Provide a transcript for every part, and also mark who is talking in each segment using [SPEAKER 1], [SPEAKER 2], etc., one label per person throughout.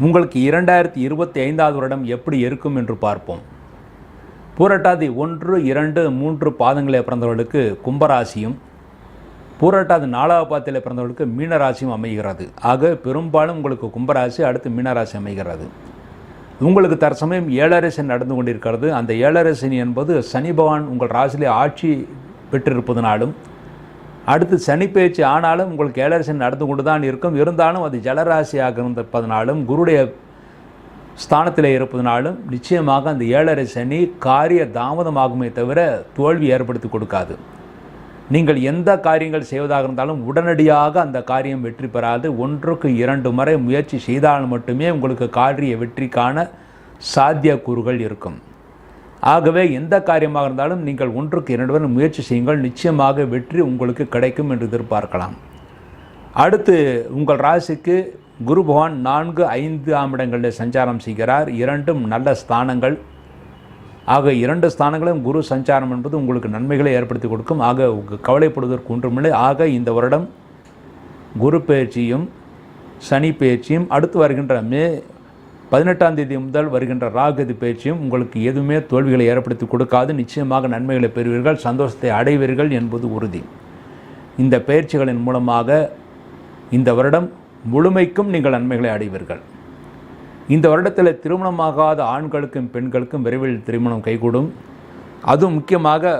[SPEAKER 1] உங்களுக்கு இரண்டாயிரத்தி இருபத்தி ஐந்தாவது வருடம் எப்படி இருக்கும் என்று பார்ப்போம். பூரட்டாதி ஒன்று இரண்டு மூன்று பாதங்களை பிறந்தவர்களுக்கு கும்பராசியும் பூரட்டாதி நாலாவது பாதத்தில் பிறந்தவர்களுக்கு மீனராசியும் அமைகிறது. ஆக பெரும்பாலும் உங்களுக்கு கும்பராசி அடுத்து மீனராசி அமைகிறது. உங்களுக்கு தற்சமயம் ஏழரசன் நடந்து கொண்டிருக்கிறது. அந்த ஏழரசன் என்பது சனி பகவான் உங்கள் ராசியிலே ஆட்சி பெற்றிருப்பதனாலும் அடுத்து சனி பேச்சு ஆனாலும் உங்களுக்கு ஏழரசன் நடந்து கொண்டு தான் இருக்கும். இருந்தாலும் அது ஜலராசியாக இருந்திருப்பதனாலும் குருடைய ஸ்தானத்தில் இருப்பதனாலும் நிச்சயமாக அந்த ஏழரை சனி காரிய தாமதமாகுமே தவிர தோல்வி ஏற்படுத்தி கொடுக்காது. நீங்கள் எந்த காரியங்கள் செய்வதாக இருந்தாலும் உடனடியாக அந்த காரியம் வெற்றி பெறாது. ஒன்றுக்கு இரண்டு முறை முயற்சி செய்தால் மட்டுமே உங்களுக்கு காரிய வெற்றிக்கான சாத்தியக்கூறுகள் இருக்கும். ஆகவே எந்த காரியமாக இருந்தாலும் நீங்கள் ஒன்றுக்கு இரண்டு முயற்சி செய்யுங்கள். நிச்சயமாக வெற்றி உங்களுக்கு கிடைக்கும் என்று எதிர்பார்க்கலாம். அடுத்து உங்கள் ராசிக்கு குரு பகவான் நான்கு ஐந்து ஆம் இடங்களில் சஞ்சாரம் செய்கிறார். இரண்டும் நல்ல ஸ்தானங்கள். ஆக இரண்டு ஸ்தானங்களும் குரு சஞ்சாரம் என்பது உங்களுக்கு நன்மைகளை ஏற்படுத்தி கொடுக்கும். ஆக உங்க கவலைப்படுவதற்கு ஒன்றுமில்லை. ஆக இந்த வருடம் குரு பயிற்சியும் சனி பயிற்சியும் அடுத்து வருகின்ற மே பதினெட்டாம் தேதி முதல் வருகின்ற ராகதி பயிற்சியும் உங்களுக்கு எதுவுமே தோல்விகளை ஏற்படுத்தி கொடுக்காது. நிச்சயமாக நன்மைகளை பெறுவீர்கள். சந்தோஷத்தை அடைவீர்கள் என்பது உறுதி. இந்த பயிற்சிகளின் மூலமாக இந்த வருடம் முழுமைக்கும் நீங்கள் நன்மைகளை அடைவீர்கள். இந்த வருடத்தில் திருமணமாகாத ஆண்களுக்கும் பெண்களுக்கும் விரைவில் திருமணம் கைகூடும். அதுவும் முக்கியமாக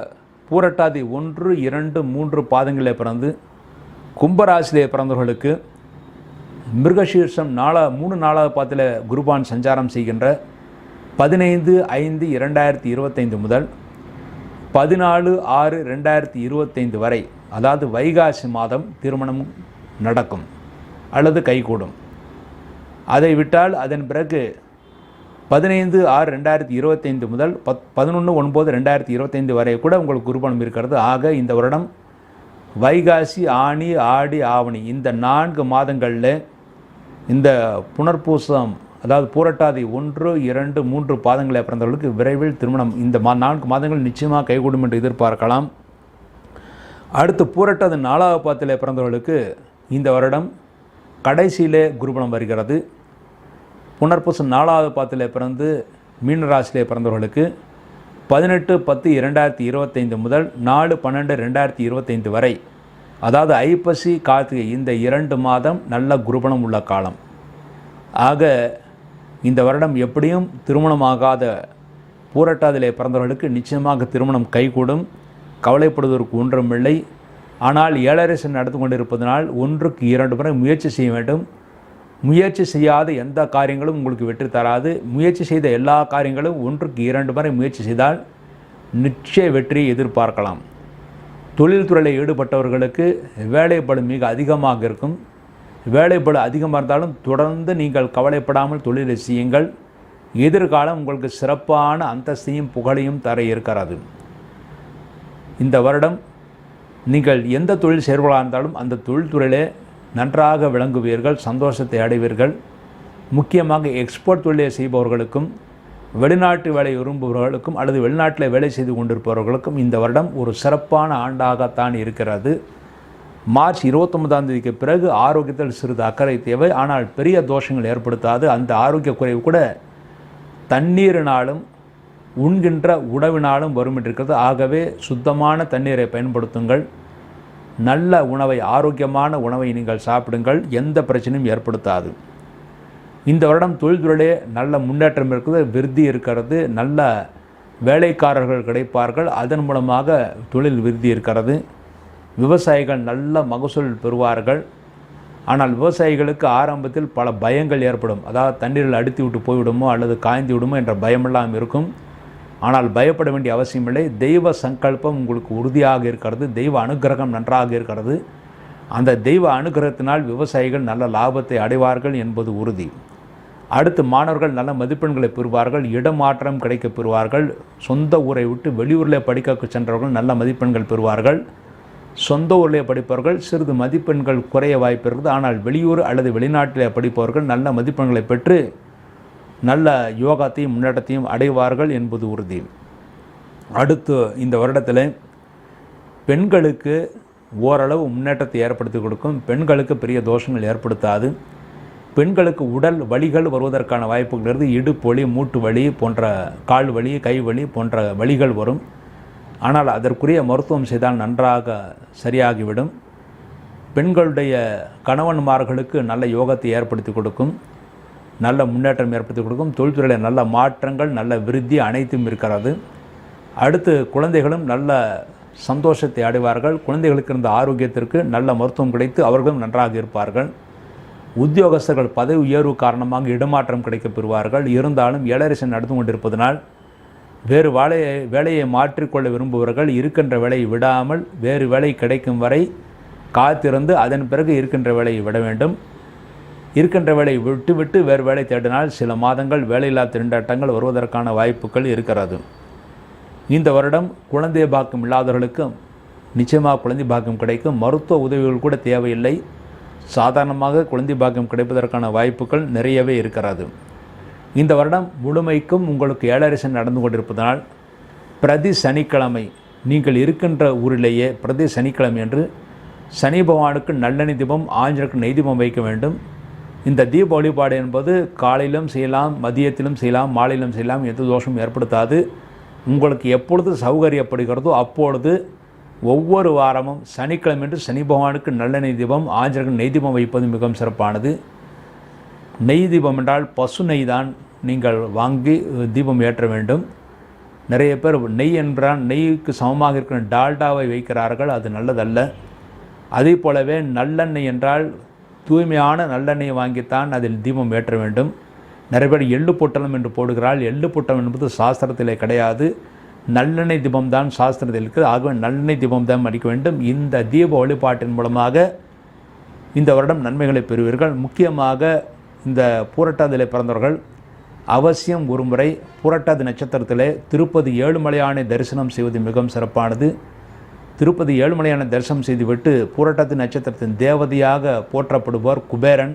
[SPEAKER 1] பூரட்டாதி ஒன்று இரண்டு மூன்று பாதங்களில் பிறந்து கும்பராசிலே பிறந்தவர்களுக்கு மிருகசீர்ஷம் நாலா மூணு நாலாவது பாத்தில் குருபான் சஞ்சாரம் செய்கின்ற பதினைந்து ஐந்து இரண்டாயிரத்தி இருபத்தைந்து முதல் பதினாலு ஆறு ரெண்டாயிரத்தி இருபத்தைந்து வரை அதாவது வைகாசி மாதம் திருமணம் நடக்கும் அல்லது கைகூடும். அதை விட்டால் அதன் பிறகு பதினைந்து ஆறு ரெண்டாயிரத்தி இருபத்தைந்து முதல் பத் பதினொன்று ஒன்பது ரெண்டாயிரத்தி இருபத்தைந்து வரை கூட உங்களுக்கு குருபணம் இருக்கிறது. ஆக இந்த வருடம் வைகாசி ஆணி ஆடி ஆவணி இந்த நான்கு மாதங்களில் இந்த புனர்பூசம் அதாவது பூரட்டாதி ஒன்று இரண்டு மூன்று பாதங்களை பிறந்தவர்களுக்கு விரைவில் திருமணம். இந்த மா நான்கு மாதங்கள் நிச்சயமாக கைகூடும் என்று எதிர்பார்க்கலாம். அடுத்து பூரட்டாதி நாலாவது பாதத்தில் பிறந்தவர்களுக்கு இந்த வருடம் கடைசியிலே குருபணம் வருகிறது. புனர்பூசம் நாலாவது பாதத்தில் பிறந்து மீனராசியிலே பிறந்தவர்களுக்கு பதினெட்டு பத்து இரண்டாயிரத்தி இருபத்தைந்து முதல் நாலு பன்னெண்டு ரெண்டாயிரத்தி இருபத்தைந்து வரை அதாவது ஐப்பசி கார்த்திகை இந்த இரண்டு மாதம் நல்ல குருபணம் உள்ள காலம். ஆக இந்த வருடம் எப்படியும் திருமணமாகாத பூரட்டாதிலே பிறந்தவர்களுக்கு நிச்சயமாக திருமணம் கைகூடும். கவலைப்படுவதற்கு ஒன்றுமில்லை. ஆனால் ஏழரசன் நடந்து கொண்டிருப்பதனால் ஒன்றுக்கு இரண்டு முறை முயற்சி செய்ய வேண்டும். முயற்சி செய்யாத எந்த காரியங்களும் உங்களுக்கு வெற்றி தராது. முயற்சி செய்த எல்லா காரியங்களும் ஒன்றுக்கு இரண்டு முறை முயற்சி செய்தால் நிச்சய வெற்றியை எதிர்பார்க்கலாம். தொழில்துறையில் ஈடுபட்டவர்களுக்கு வேலைப்பளு மிக அதிகமாக இருக்கும். வேலைப்பளு அதிகமாக இருந்தாலும் தொடர்ந்து நீங்கள் கவலைப்படாமல் தொழிலை செய்யுங்கள். எதிர்காலம் உங்களுக்கு சிறப்பான அந்தஸ்தையும் புகழையும் தர இருக்கிறது. இந்த வருடம் நீங்கள் எந்த தொழில் சேர்வலாக இருந்தாலும் அந்த தொழில்துறையிலே நன்றாக விளங்குவீர்கள் சந்தோஷத்தை அடைவீர்கள். முக்கியமாக எக்ஸ்போர்ட் தொழிலை செய்பவர்களுக்கும் வெளிநாட்டு வேலை விரும்புபவர்களுக்கும் அல்லது வெளிநாட்டில் வேலை செய்து கொண்டிருப்பவர்களுக்கும் இந்த வருடம் ஒரு சிறப்பான ஆண்டாகத்தான் இருக்கிறது. மார்ச் இருபத்தொன்பதாம் தேதிக்கு பிறகு ஆரோக்கியத்தில் சிறிது அக்கறை தேவை. ஆனால் பெரிய தோஷங்கள் ஏற்படுத்தாது. அந்த ஆரோக்கிய குறைவு கூட தண்ணீரினாலும் உண்கின்ற உணவினாலும் வரும் என்றிருக்கிறது. ஆகவே சுத்தமான தண்ணீரை பயன்படுத்துங்கள். நல்ல உணவை ஆரோக்கியமான உணவை நீங்கள் சாப்பிடுங்கள். எந்த பிரச்சனையும் ஏற்படுத்தாது. இந்த வருடம் தொழில்துறையிலே நல்ல முன்னேற்றம் இருக்குது விருத்தி இருக்கிறது நல்ல வேலைக்காரர்கள் கிடைப்பார்கள். அதன் மூலமாக தொழில் விருத்தி இருக்கிறது. விவசாயிகள் நல்ல மகசூல் பெறுவார்கள். ஆனால் விவசாயிகளுக்கு ஆரம்பத்தில் பல பயங்கள் ஏற்படும். அதாவது தண்ணீரில் அடித்து விட்டு போய்விடுமோ அல்லது காய்ந்து விடுமோ என்ற பயமெல்லாம் இருக்கும். ஆனால் பயப்பட வேண்டிய அவசியமில்லை. தெய்வ சங்கல்பம் உங்களுக்கு உறுதியாக இருக்கிறது. தெய்வ அனுக்கிரகம் நன்றாக இருக்கிறது. அந்த தெய்வ அனுகிரகத்தினால் விவசாயிகள் நல்ல லாபத்தை அடைவார்கள் என்பது உறுதி. அடுத்து மாணவர்கள் நல்ல மதிப்பெண்களை பெறுவார்கள் இடமாற்றம் கிடைக்கப் பெறுவார்கள் சொந்த ஊரை விட்டு வெளியூரில் படிக்க சென்றவர்கள் நல்ல மதிப்பெண்கள் பெறுவார்கள். சொந்த ஊரிலே படிப்பவர்கள் சிறிது மதிப்பெண்கள் குறைய வாய்ப்பு இருக்குது. ஆனால் வெளியூர் அல்லது வெளிநாட்டிலே படிப்பவர்கள் நல்ல மதிப்பெண்களை பெற்று நல்ல யோகாத்தையும் முன்னேற்றத்தையும் அடைவார்கள் என்பது உறுதி. அடுத்து இந்த வருடத்தில் பெண்களுக்கு ஓரளவு முன்னேற்றத்தை ஏற்படுத்தி கொடுக்கும். பெண்களுக்கு பெரிய தோஷங்கள் ஏற்படுத்தாது. பெண்களுக்கு உடல் வலிகள் வருவதற்கான வாய்ப்புகள் இருந்து இடுப்பு வலி மூட்டு வலி போன்ற கால் வலி கை வலி போன்ற வலிகள் வரும். ஆனால் அதற்குரிய மருத்துவம் செய்தால் நன்றாக சரியாகிவிடும். பெண்களுடைய கணவன்மார்களுக்கு நல்ல யோகத்தை ஏற்படுத்தி கொடுக்கும். நல்ல முன்னேற்றம் ஏற்படுத்தி கொடுக்கும். தொழில்துறையில் நல்ல மாற்றங்கள் நல்ல விருத்தி அனைத்தும் இருக்கிறது. அடுத்து குழந்தைகளும் நல்ல சந்தோஷத்தை அடைவார்கள். குழந்தைகளுக்கு இருந்த ஆரோக்கியத்திற்கு நல்ல மருத்துவம் கிடைத்து அவர்களும் நன்றாக இருப்பார்கள். உத்தியோகஸ்தர்கள் பதவி உயர்வு காரணமாக இடமாற்றம் கிடைக்கப் பெறுவார்கள் இருந்தாலும் ஏழரசன் நடந்து கொண்டிருப்பதனால் வேறு வேலையை வேலையை மாற்றிக்கொள்ள விரும்புபவர்கள் இருக்கின்ற வேலையை விடாமல் வேறு வேலை கிடைக்கும் வரை காத்திருந்து அதன் பிறகு இருக்கின்ற வேலையை விட வேண்டும். இருக்கின்ற வேலையை விட்டுவிட்டு வேறு வேலை தேடினால் சில மாதங்கள் வேலையில்லா திண்டாட்டங்கள் வருவதற்கான வாய்ப்புகள் இருக்கிறது. இந்த வருடம் குழந்தை பாக்கம் இல்லாதவர்களுக்கும் நிச்சயமாக குழந்தை பாக்கம் கிடைக்கும். மருத்துவ உதவிகள் கூட தேவையில்லை. சாதாரணமாக குழந்தை பாக்கியம் கிடைப்பதற்கான வாய்ப்புகள் நிறையவே இருக்கிறது. இந்த வருடம் முழுமைக்கும் உங்களுக்கு ஏழரசன் நடந்து கொண்டிருப்பதனால் பிரதி சனிக்கிழமை நீங்கள் இருக்கின்ற ஊரிலேயே பிரதி சனிக்கிழமை என்று சனி பகவானுக்கு நல்லெண்ணெய் தீபம் ஆஞ்சனுக்கு நெய் தீபம் வைக்க வேண்டும். இந்த தீப வழிபாடு என்பது காலையிலும் செய்யலாம் மதியத்திலும் செய்யலாம் மாலையிலும் செய்யலாம் எந்த தோஷமும் ஏற்படுத்தாது. உங்களுக்கு எப்பொழுது சௌகரியப்படுகிறதோ அப்பொழுது ஒவ்வொரு வாரமும் சனிக்கிழமை சனி பகவானுக்கு நல்லெண்ணெய் தீபம் ஆஞ்சனுக்கு நெய் தீபம் வைப்பது மிகவும் சிறப்பானது. நெய் தீபம் என்றால் பசு நெய் தான் நீங்கள் வாங்கி தீபம் ஏற்ற வேண்டும். நிறைய பேர் நெய் என்றால் நெய்க்கு சமமாக இருக்கிற டால்டாவை வைக்கிறார்கள் அது நல்லதல்ல. அதே போலவே நல்லெண்ணெய் என்றால் தூய்மையான நல்லெண்ணெயை வாங்கித்தான் அதில் தீபம் ஏற்ற வேண்டும். நிறைய பேர் எள்ளு பொட்டலம் என்று போடுகிறாள். எள்ளு பொட்டலம் என்பது சாஸ்திரத்திலே கிடையாது. நல்லெண்ணெய் தீபம் தான் சாஸ்திரத்தில் இருக்குது. ஆகவே நல்லெண்ணெய் தீபம் தான் அடிக்க வேண்டும். இந்த தீப வழிபாட்டின் மூலமாக இந்த வருடம் நன்மைகளை பெறுவீர்கள். முக்கியமாக இந்த பூரட்டாதிலே பிறந்தவர்கள் அவசியம் ஒருமுறை புரட்டாதி நட்சத்திரத்திலே திருப்பதி ஏழுமலையானை தரிசனம் செய்வது மிகவும் சிறப்பானது. திருப்பதி ஏழுமலையானை தரிசனம் செய்துவிட்டு பூரட்டாதி நட்சத்திரத்தின் தேவதையாக போற்றப்படுபவர் குபேரன்.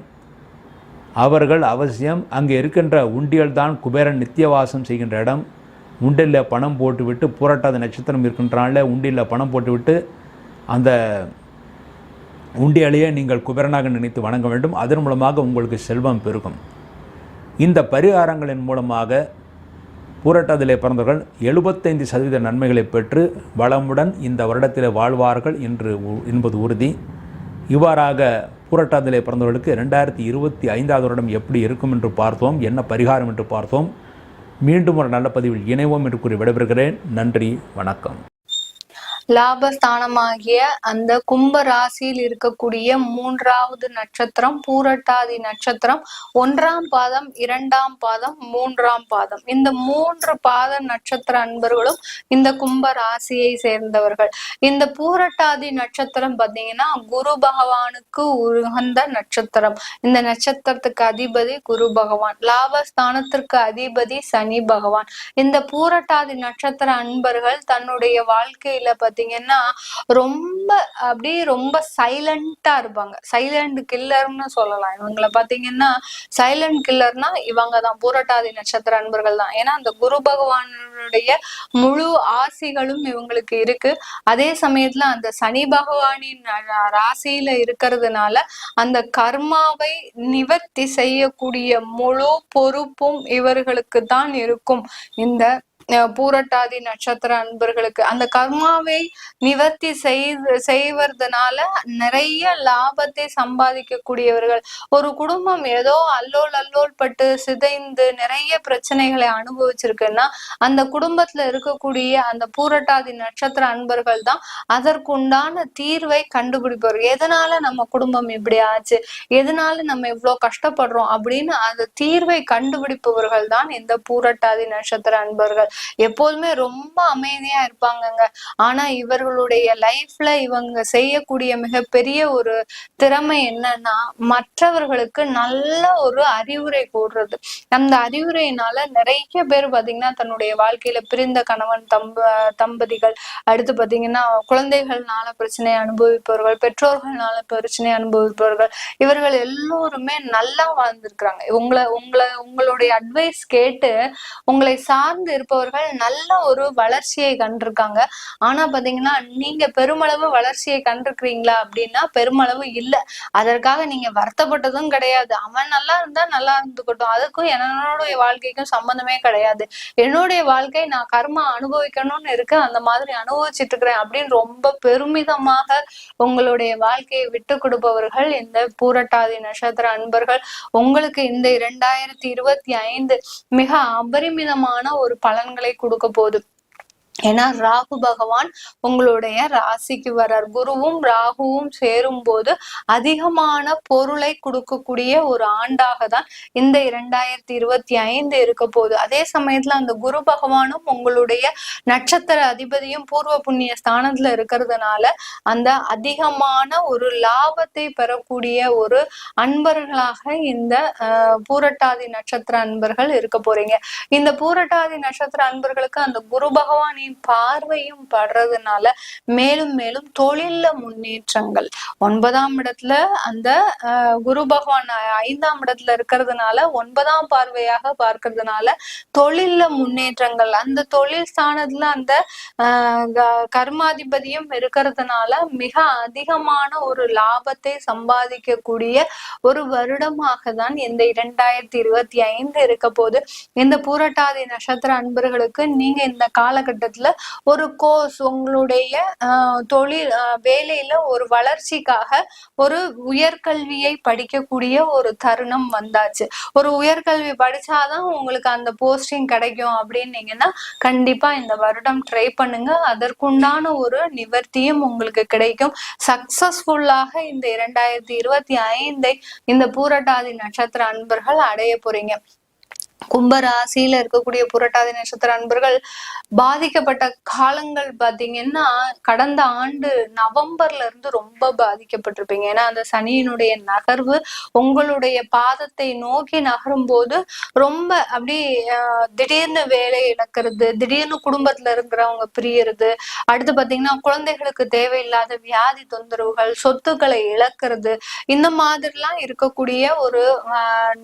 [SPEAKER 1] அவர்கள் அவசியம் அங்கே இருக்கின்ற உண்டியல்தான் குபேரன் நித்தியவாசம் செய்கின்ற இடம். உண்டியலில் பணம் போட்டுவிட்டு புரட்டாத நட்சத்திரம் இருக்கின்றனால உண்டியில் பணம் போட்டுவிட்டு அந்த உண்டியாலேயே நீங்கள் குபேரனாக நினைத்து வணங்க வேண்டும். அதன் மூலமாக உங்களுக்கு செல்வம் பெருகும். இந்த பரிகாரங்களின் மூலமாக பூரட்டாதிலே பிறந்தவர்கள் எழுபத்தைந்து சதவீத நன்மைகளை பெற்று வளமுடன் இந்த வருடத்தில் வாழ்வார்கள் என்று உ- என்பது உறுதி. இவ்வாறாக பூரட்டாதிலே பிறந்தவர்களுக்கு ரெண்டாயிரத்தி இருபத்தி ஐந்தாவது வருடம் எப்படி இருக்கும் என்று பார்த்தோம் என்ன பரிகாரம் என்று பார்த்தோம் மீண்டும் ஒரு நல்ல பதிவில் இணைவோம் என்று கூறி விடைபெறுகிறேன். நன்றி வணக்கம்.
[SPEAKER 2] லாபஸ்தானமாகிய அந்த கும்ப ராசியில் இருக்கக்கூடிய மூன்றாவது நட்சத்திரம் பூரட்டாதி நட்சத்திரம் ஒன்றாம் பாதம் இரண்டாம் பாதம் மூன்றாம் பாதம். இந்த மூன்று பாத நட்சத்திர அன்பர்களும் இந்த கும்ப ராசியை சேர்ந்தவர்கள். இந்த பூரட்டாதி நட்சத்திரம் பாத்தீங்கன்னா குரு பகவானுக்கு உகந்த நட்சத்திரம். இந்த நட்சத்திரத்துக்கு அதிபதி குரு பகவான். லாபஸ்தானத்திற்கு அதிபதி சனி பகவான். இந்த பூரட்டாதி நட்சத்திர அன்பர்கள் தன்னுடைய வாழ்க்கையில பார்த்தீங்கன்னா பாத்தீங்கன்னா ரொம்ப அப்படியே ரொம்ப சைலண்டா இருப்பாங்க. சைலண்ட் கில்லர்னு சொல்லலாம். இவங்கள பாத்தீங்கன்னா சைலண்ட் கில்லர்னா இவங்க தான். பூரட்டாதி நட்சத்திர அன்பர்கள் தான். ஏன்னா அந்த குரு பகவானுடைய முழு ஆசிகளும் இவங்களுக்கு இருக்கு. அதே சமயத்துல அந்த சனி பகவானின் ராசியில இருக்கிறதுனால அந்த கர்மாவை நிவர்த்தி செய்யக்கூடிய முழு பொறுப்பும் இவர்களுக்கு தான் இருக்கும். இந்த பூரட்டாதி நட்சத்திர அன்பர்களுக்கு. அந்த கர்மாவை நிவர்த்தி செய்து செய்வதனால நிறைய லாபத்தை சம்பாதிக்கக்கூடியவர்கள். ஒரு குடும்பம் ஏதோ அல்லோல் அல்லோல் பட்டு சிதைந்து நிறைய பிரச்சனைகளை அனுபவிச்சிருக்குன்னா அந்த குடும்பத்துல இருக்கக்கூடிய அந்த பூரட்டாதி நட்சத்திர அன்பர்கள் தான் அதற்குண்டான தீர்வை கண்டுபிடிப்பார் எதனால நம்ம குடும்பம் இப்படி ஆச்சு? எதனால நம்ம இவ்வளவு கஷ்டப்படுறோம்? அப்படின்னு அந்த தீர்வை கண்டுபிடிப்பவர்கள் தான் இந்த பூரட்டாதி நட்சத்திர அன்பர்கள். எப்போதுமே ரொம்ப அமைதியா இருப்பாங்கங்க. ஆனா இவர்களுடைய லைஃப்ல இவங்க செய்யக்கூடிய மிகப்பெரிய ஒரு திறமை என்னன்னா மற்றவர்களுக்கு நல்ல ஒரு அறிவுரை கூடுறது அந்த அறிவுரையினால நிறைய பேர் பாத்தீங்கன்னா தன்னுடைய வாழ்க்கையில பிரிந்த கணவன் தம்ப தம்பதிகள் அடுத்து பாத்தீங்கன்னா குழந்தைகள்னால பிரச்சனை அனுபவிப்பவர்கள் பெற்றோர்கள்னால பிரச்சனை அனுபவிப்பவர்கள் இவர்கள் எல்லோருமே நல்லா வாழ்ந்திருக்கிறாங்க. உங்களை உங்களை உங்களுடைய அட்வைஸ் கேட்டு உங்களை சார்ந்து இருப்பவர்கள் நல்ல ஒரு வளர்ச்சியை கண்டிருக்காங்க. ஆனா பாத்தீங்கன்னா நீங்க பெருமளவு வளர்ச்சியை கண்டிருக்கிறீங்களா அப்படின்னா பெருமளவு இல்ல. அதற்காக நீங்க வருத்தப்பட்டதும் கிடையாது. அவன் நல்லா இருந்தா நல்லா இருந்துக்கட்டும். அதுக்கும் என்னோட வாழ்க்கைக்கும் சம்பந்தமே கிடையாது. என்னுடைய வாழ்க்கை நான் கர்மா அனுபவிக்கணும்னு இருக்கு. அந்த மாதிரி அனுபவிச்சிட்டு இருக்கிறேன் அப்படின்னு ரொம்ப பெருமிதமாக உங்களுடைய வாழ்க்கையை விட்டு கொடுப்பவர்கள் இந்த பூரட்டாதி நட்சத்திர அன்பர்கள் உங்களுக்கு இந்த இரண்டாயிரத்தி இருபத்தி ஐந்து மிக அபரிமிதமான ஒரு பலன்களை கொடுக்க போகுது ஏன்னா ராகு பகவான் உங்களுடைய ராசிக்கு வர்றார். குருவும் ராகுவும் சேரும் போது அதிகமான பொருளை கொடுக்கக்கூடிய ஒரு ஆண்டாக தான் இந்த இரண்டாயிரத்தி இருபத்தி ஐந்து இருக்க போகுது. அதே சமயத்துல அந்த குரு பகவானும் உங்களுடைய நட்சத்திர அதிபதியும் பூர்வ புண்ணிய ஸ்தானத்துல இருக்கிறதுனால அந்த அதிகமான ஒரு லாபத்தை பெறக்கூடிய ஒரு அன்பர்களாக இந்த பூரட்டாதி நட்சத்திர அன்பர்கள் இருக்க போறீங்க. இந்த பூரட்டாதி நட்சத்திர அன்பர்களுக்கு அந்த குரு பகவான் பகவானின் பார்வையும் படுறதுனால மேலும் மேலும் தொழில்ல முன்னேற்றங்கள். ஒன்பதாம் இடத்துல அந்த குரு பகவான் ஐந்தாம் இடத்துல இருக்கிறதுனால ஒன்பதாம் பார்வையாக பார்க்கறதுனால தொழில்ல முன்னேற்றங்கள். அந்த தொழில் ஸ்தானத்துல அந்த ஆஹ் க- கர்மாதிபதியும் இருக்கிறதுனால மிக அதிகமான ஒரு லாபத்தை சம்பாதிக்கக்கூடிய ஒரு வருடமாக தான் இந்த இரண்டாயிரத்தி இருபத்தி ஐந்து இருக்க போது இந்த பூரட்டாதி நட்சத்திர அன்பர்களுக்கு நீங்க இந்த காலகட்டத்துல ஒரு கோர்ஸ் உங்களுடைய தொழில் வேலையில ஒரு வளர்ச்சிக்காக ஒரு உயர்கல்வியை படிக்கக்கூடிய ஒரு தருணம் வந்தாச்சு. ஒரு உயர்கல்வி படிச்சாதான் உங்களுக்கு அந்த போஸ்டிங் கிடைக்கும் அப்படின்னீங்கன்னா கண்டிப்பா இந்த வருடம் ட்ரை பண்ணுங்க. அதற்குண்டான ஒரு நிவர்த்தியும் உங்களுக்கு கிடைக்கும். சக்சஸ்ஃபுல்லாக இந்த இரண்டாயிரத்தி இருபத்தி ஐந்தை இந்த பூரட்டாதி நட்சத்திர அன்பர்கள் அடைய போறீங்க. கும்ப ராசியில இருக்கக்கூடிய புரட்டாதி நட்சத்திர அன்பர்கள் பாதிக்கப்பட்ட காலங்கள் பாத்தீங்கன்னா கடந்த ஆண்டு நவம்பர்ல இருந்து ரொம்ப பாதிக்கப்பட்டிருப்பீங்க. ஏன்னா அந்த சனியினுடைய நகர்வு உங்களுடைய பாதத்தை நோக்கி நகரும் போது ரொம்ப அப்படியே ஆஹ், திடீர்னு வேலை இழக்கிறது திடீர்னு குடும்பத்துல இருக்கிறவங்க பிரியறது அடுத்து பாத்தீங்கன்னா குழந்தைகளுக்கு தேவையில்லாத வியாதி தொந்தரவுகள் சொத்துக்களை இழக்கிறது இந்த மாதிரிலாம் இருக்கக்கூடிய ஒரு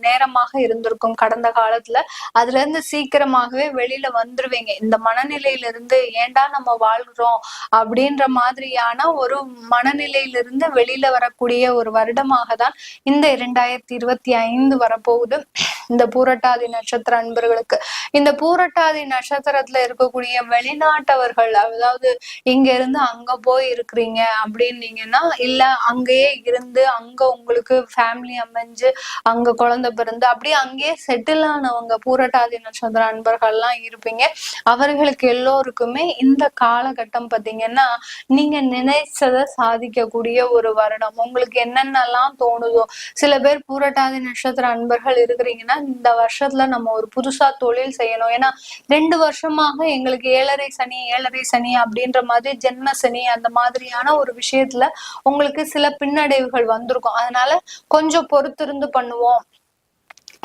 [SPEAKER 2] நேரமாக இருந்திருக்கும் கடந்த காலத்துல. அதுல இருந்து சீக்கிரமாகவே வெளியில வந்துருவீங்க. இந்த மனநிலையில இருந்து ஏன்டா நம்ம வாழ்றோம் அப்படின்ற மாதிரியான ஒரு மனநிலையிலிருந்து வெளியில வரக்கூடிய ஒரு வருடமாக தான் இந்த இரண்டாயிரத்தி இருபத்தி ஐந்து வரப்போகுது. இந்த பூரட்டாதி நட்சத்திர அன்பர்களுக்கு. இந்த பூரட்டாதி நட்சத்திரத்துல இருக்கக்கூடிய வெளிநாட்டவர்கள் அதாவது இங்க இருந்து அங்க போய் இருக்கிறீங்க அப்படின்னீங்கன்னா இல்ல அங்கேயே இருந்து அங்க உங்களுக்கு ஃபேமிலி அமைஞ்சு அங்க குழந்தை பிறந்து அப்படியே அங்கேயே செட்டில் ஆனவங்க பூரட்டாதி நட்சத்திர அன்பர்கள்லாம் இருப்பீங்க. அவர்களுக்கு எல்லோருக்குமே இந்த காலகட்டம் பாத்தீங்கன்னா நீங்க நினைச்சதை சாதிக்கக்கூடிய ஒரு வருடம். உங்களுக்கு என்னென்னலாம் தோணுதோ சில பேர் பூரட்டாதி நட்சத்திர அன்பர்கள் இருக்கிறீங்கன்னா இந்த வருஷத்துல நம்ம ஒரு புதுசா தொழில் செய்யணும். ஏன்னா ரெண்டு வருஷமாக எங்களுக்கு ஏழரை சனி ஏழரை சனி அப்படின்ற மாதிரி ஜென்ம சனி அந்த மாதிரியான ஒரு விஷயத்துல உங்களுக்கு சில பின்னடைவுகள் வந்திருக்கும். அதனால கொஞ்சம் பொறுத்திருந்து பண்ணுவோம்.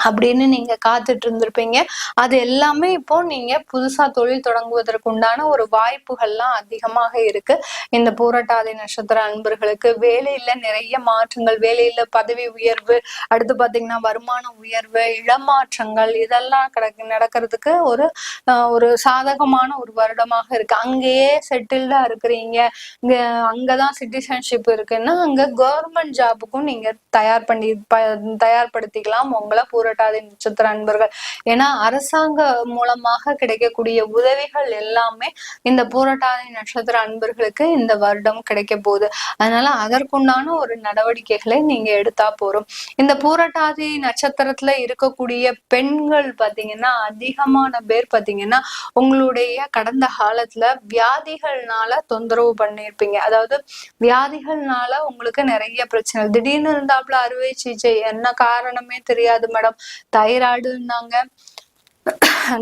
[SPEAKER 2] அப்படின்னு நீங்க காத்துட்டு இருந்திருப்பீங்க. அது எல்லாமே இப்போ நீங்க புதுசா தொழில் தொடங்குவதற்கு உண்டான ஒரு வாய்ப்புகள்லாம் அதிகமாக இருக்கு. இந்த பூரட்டாதி நட்சத்திர அன்பர்களுக்கு வேலையில நிறைய மாற்றங்கள் வேலையில பதவி உயர்வு அடுத்து பாத்தீங்கன்னா வருமான உயர்வு இடமாற்றங்கள் இதெல்லாம் கிடக்கு நடக்கிறதுக்கு ஒரு ஆஹ், ஒரு சாதகமான ஒரு வருடமாக இருக்கு. அங்கேயே செட்டில்டா இருக்கிறீங்க. இங்க அங்கதான் சிட்டிசன்ஷிப் இருக்குன்னா அங்க கவர்மெண்ட் ஜாபுக்கும் நீங்க தயார் பண்ணி ப- தயார்படுத்திக்கலாம். உங்களை பூரட்டாதி நட்சத்திர அன்பர்கள். ஏன்னா அரசாங்க மூலமாக கிடைக்கக்கூடிய உதவிகள் எல்லாமே இந்த பூரட்டாதி நட்சத்திர அன்பர்களுக்கு இந்த வருடம் கிடைக்க போகுது. அதனால அதற்குண்டான ஒரு நடவடிக்கைகளை நீங்க எடுத்தா போறோம். இந்த பூரட்டாதி நட்சத்திரத்துல இருக்கக்கூடிய பெண்கள் பாத்தீங்கன்னா அதிகமான பேர் பாத்தீங்கன்னா உங்களுடைய கடந்த காலத்துல வியாதிகள்னால தொந்தரவு பண்ணியிருப்பீங்க அதாவது வியாதிகள்னால உங்களுக்கு நிறைய பிரச்சனை திடீர்னு இருந்தாப்புல அறுவை சிகிச்சை என்ன காரணமே தெரியாது மேடம். தைராய்டுன்னாங்க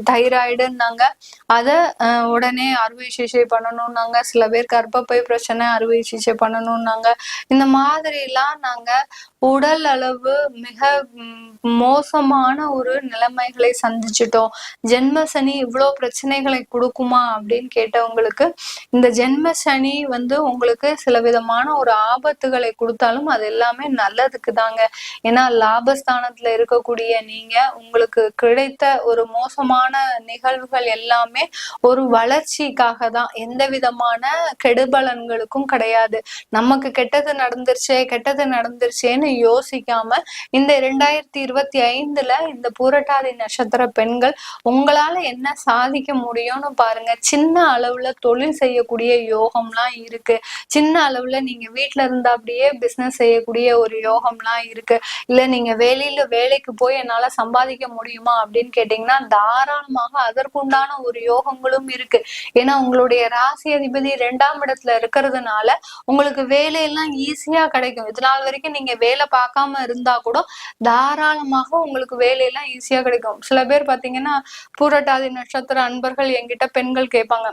[SPEAKER 2] தைராய்டுன்னாங்க. அத உடனே அறுவை சிகிச்சை பண்ணணும்னாங்க. சில பேர் கர்ப்பப்பை பிரச்சனை அறுவை சிகிச்சை பண்ணணும்னாங்க. இந்த மாதிரி எல்லாம் நாங்க உடல் அளவு மிக மோசமான ஒரு நிலைமைகளை சந்திச்சிட்டோம். ஜென்ம சனி இவ்வளோ பிரச்சனைகளை கொடுக்குமா அப்படின்னு கேட்டவங்களுக்கு இந்த ஜென்ம சனி வந்து உங்களுக்கு சில விதமான ஒரு ஆபத்துகளை கொடுத்தாலும் அது எல்லாமே நல்லதுக்கு தாங்க. ஏன்னா லாபஸ்தானத்துல இருக்கக்கூடிய நீங்க உங்களுக்கு கிடைத்த ஒரு மோசமான நிகழ்வுகள் எல்லாமே ஒரு வளர்ச்சிக்காக தான் எந்த விதமான கெடுபலன்களுக்கும் கிடையாது. நமக்கு கெட்டது நடந்துருச்சே கெட்டது நடந்துருச்சேன்னு யோசிக்காம இந்த இரண்டாயிரத்தி இருபத்தி ஐந்துல இந்த பூரட்டாதி நட்சத்திர பெண்கள் உங்களால என்ன சாதிக்க முடியும்னு பாருங்க. சின்ன அளவுல தொழில் செய்யக்கூடிய யோகம்லாம் இருக்கு. சின்ன அளவுல நீங்க வீட்டுல இருந்தா அப்படியே பிசினஸ் செய்யக்கூடிய ஒரு யோகம்லாம் இருக்கு. இல்ல நீங்க வேலையில வேலைக்கு போய் என்னால சம்பாதிக்க முடியுமா அப்படின்னு கேட்டீங்கன்னா தாராளமாக அதற்குண்டான ஒரு யோகங்களும் இருக்கு. ஏன்னா உங்களுடைய ராசி அதிபதி ரெண்டாம் இடத்துல இருக்கிறதுனால உங்களுக்கு வேலையெல்லாம் ஈஸியா கிடைக்கும். இது நாள் வரைக்கும் நீங்க வேலை பார்க்காம இருந்தா கூட தாராளமாக உங்களுக்கு வேலையெல்லாம் ஈஸியா கிடைக்கும். சில பேர் பாத்தீங்கன்னா பூரட்டாதி நட்சத்திர அன்பர்கள் என்கிட்ட பெண்கள் கேட்பாங்க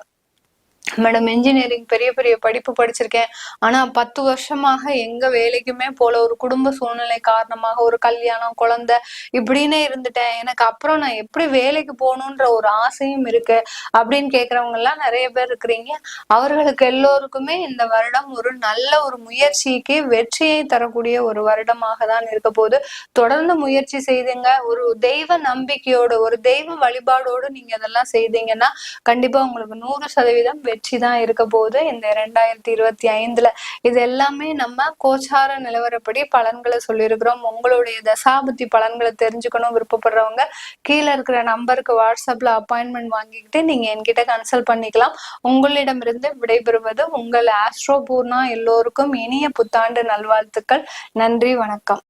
[SPEAKER 2] மேடம் இன்ஜினியரிங் பெரிய பெரிய படிப்பு படிச்சிருக்கேன். ஆனா பத்து வருஷமாக எங்க வேலைக்குமே போல ஒரு குடும்ப சூழ்நிலை காரணமாக ஒரு கல்யாணம் குழந்தை இப்படின்னே இருந்துட்டேன். எனக்கு அப்புறம் நான் எப்படி வேலைக்கு போகணுன்ற ஒரு ஆசையும் இருக்கு அப்படின்னு கேக்குறவங்க எல்லாம் நிறைய பேர் இருக்கிறீங்க. அவர்களுக்கு எல்லோருக்குமே இந்த வருடம் ஒரு நல்ல ஒரு முயற்சிக்கு வெற்றியை தரக்கூடிய ஒரு வருடமாக தான் இருக்க போது தொடர்ந்து முயற்சி செய்துங்க. ஒரு தெய்வ நம்பிக்கையோடு ஒரு தெய்வ வழிபாடோடு நீங்க இதெல்லாம் செய்தீங்கன்னா கண்டிப்பா உங்களுக்கு நூறு சதவீதம் வெற்றி தான் இருக்க போது இந்த இரண்டாயிரத்தி இருபத்தி ஐந்துல இது எல்லாமே நம்ம கோச்சார நிலவரப்படி பலன்களை சொல்லியிருக்கிறோம். உங்களுடைய தசாபுத்தி பலன்களை தெரிஞ்சுக்கணும் விருப்பப்படுறவங்க கீழே இருக்கிற நம்பருக்கு வாட்ஸ்அப்ல அப்பாயின்மெண்ட் வாங்கிக்கிட்டு நீங்க என்கிட்ட கன்சல்ட் பண்ணிக்கலாம். உங்களிடமிருந்து விடைபெறுவது உங்கள் ஆஸ்ட்ரோ பூர்ணா எல்லோருக்கும் இனிய புத்தாண்டு நல்வாழ்த்துக்கள். நன்றி வணக்கம்.